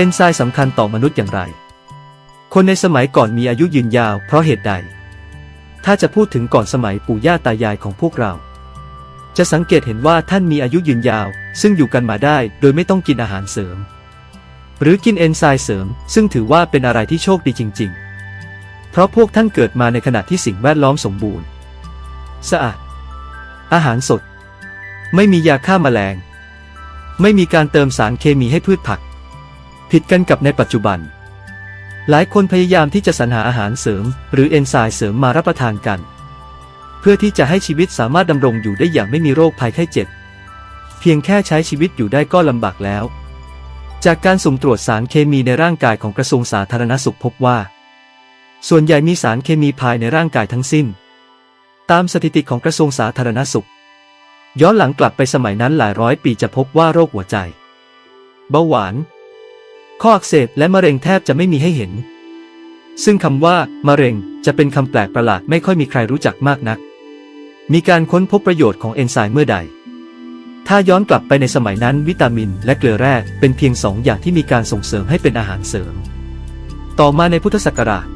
อนไซม์สำคัญต่อมนุษย์อย่างไร คนในสมัยก่อนมีอายุยืนยาวเพราะเหตุใด ถ้าจะพูดถึงก่อนสมัยปู่ย่าตายายของพวกเรา จะสังเกตเห็นว่าท่านมีอายุยืนยาว ซึ่งอยู่กันมาได้โดยไม่ต้องกินอาหารเสริม หรือกินเอนไซม์เสริม ซึ่งถือว่าเป็นอะไรที่โชคดีจริง ๆ เพราะพวกท่านเกิดมาในขณะที่สิ่งแวดล้อมสมบูรณ์ สะอาด อาหารสด ไม่มียาฆ่าแมลง ไม่มีการเติมสารเคมีให้พืชผัก ผิดกันกับในปัจจุบัน หลายคนพยายามที่จะสรรหาอาหารเสริม หรือเอนไซม์เสริมมารับประทานกัน เพื่อที่จะให้ชีวิตสามารถดำรงอยู่ได้อย่างไม่มีโรคภัยไข้เจ็บ เพียงแค่ใช้ชีวิตอยู่ได้ก็ลำบากแล้ว จากการสุ่มตรวจสารเคมีในร่างกายของกระทรวงสาธารณสุขพบว่า ส่วนใหญ่มีสารเคมีภายในร่างกายทั้งสิ้น ตามสถิติของกระทรวงสาธารณสุข ย้อนหลังกลับไปสมัยนั้นหลายร้อยปีจะพบว่าโรคหัวใจ เบาหวาน ข้ออักเสบและมะเร็งแทบจะไม่มีให้เห็น ซึ่งคำว่ามะเร็งจะเป็นคำแปลกประหลาดไม่ค่อยมีใครรู้จักมากนัก มีการค้นพบประโยชน์ของเอนไซม์เมื่อใด ถ้าย้อนกลับไปในสมัยนั้นวิตามินและเกลือแร่เป็นเพียงสองอย่างที่มีการส่งเสริมให้เป็นอาหารเสริม ต่อมาในพุทธศักราช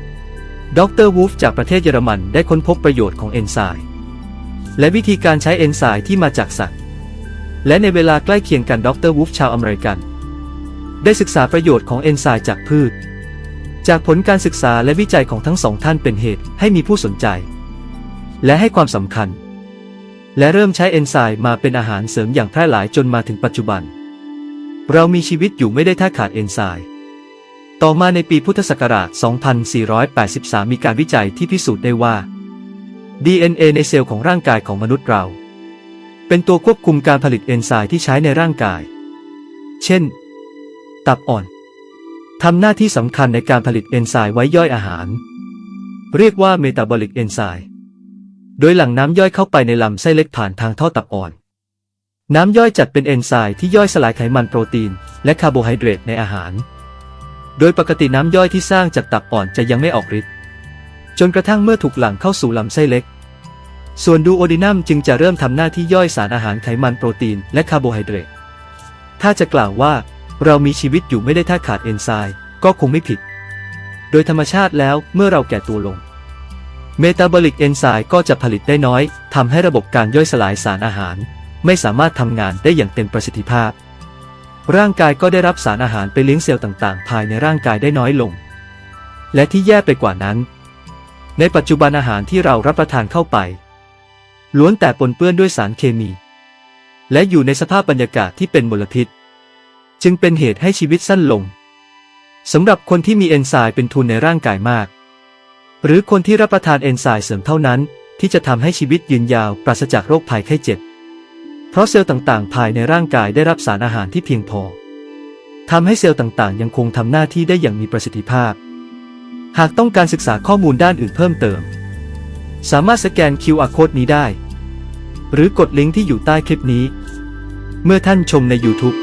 2473 ดรวูฟจากประเทศเยอรมันได้ค้นพบประโยชน์ของเอนไซม์และวิธีการใช้เอนไซม์ที่มาจากสัตว์ และในเวลาใกล้เคียงกันดรวูฟชาวอเมริกัน ได้ศึกษาประโยชน์ของเอนไซม์จากพืช จากผลการศึกษาและวิจัยของทั้งสองท่านเป็นเหตุให้มีผู้สนใจ และให้ความสำคัญ และเริ่มใช้เอนไซม์มาเป็นอาหารเสริมอย่างแพร่หลายจนมาถึงปัจจุบัน เรามีชีวิตอยู่ไม่ได้ถ้าขาดเอนไซม์ต่อมาในปีพุทธศักราช 2483 มีการวิจัยที่พิสูจน์ได้ว่า DNA ในเซลล์ของร่างกายของมนุษย์เรา เป็นตัวควบคุมการผลิตเอนไซม์ที่ใช้ในร่างกาย เช่น ตับอ่อนทำหน้าที่สำคัญในการผลิตเอนไซม์ไว้ย่อยอาหาร เรียกว่าเมตาบอลิกเอนไซม์โดยหลั่งน้ำย่อยเข้าไปในลำไส้เล็กผ่านทางท่อตับอ่อน น้ำย่อยจัดเป็นเอนไซม์ที่ย่อยสลายไขมันโปรตีน และคาร์โบไฮเดรตในอาหาร โดยปกติน้ำย่อยที่สร้างจากตับอ่อนจะยังไม่ออกฤทธิ์จนกระทั่งเมื่อถูกหลั่งเข้าสู่ลำไส้เล็ก ส่วนดูโอดินัมจึงจะเริ่มทำหน้าที่ย่อยสารอาหารไขมันโปรตีนและคาร์โบไฮเดรต ถ้าจะกล่าวว่า เรามีชีวิตอยู่ไม่ได้ถ้าขาดเอนไซม์ก็คงไม่ผิด โดยธรรมชาติแล้วเมื่อเราแก่ตัวลง เมตาบอลิกเอนไซม์ก็จะผลิตได้น้อยทำให้ระบบการย่อยสลายสารอาหาร ไม่สามารถทำงานได้อย่างเต็มประสิทธิภาพ ร่างกายก็ได้รับสารอาหารไปเลี้ยงเซลล์ต่างๆ ภายในร่างกายได้น้อยลง และที่แย่ไปกว่านั้น ในปัจจุบันอาหารที่เรารับประทานเข้าไป ล้วนแต่ปนเปื้อนด้วยสารเคมี และอยู่ในสภาพบรรยากาศที่เป็นมลพิษ จึงเป็นเหตุให้ชีวิตสั้นลงสำหรับคนที่มีเอนไซม์เป็นทุนในร่างกายมาก หรือคนที่รับประทานเอนไซม์เสริมเท่านั้นที่จะทำให้ชีวิตยืนยาวปราศจากโรคภัยไข้เจ็บ เพราะเซลล์ต่างๆ ภายในร่างกายได้รับสารอาหารที่เพียงพอทำให้เซลล์ต่างๆ ยังคงทำหน้าที่ได้อย่างมีประสิทธิภาพ หากต้องการศึกษาข้อมูลด้านอื่นเพิ่มเติม สามารถสแกน QR code นี้ได้ หรือกดลิงก์ที่อยู่ใต้คลิปนี้ เมื่อท่านชมใน YouTube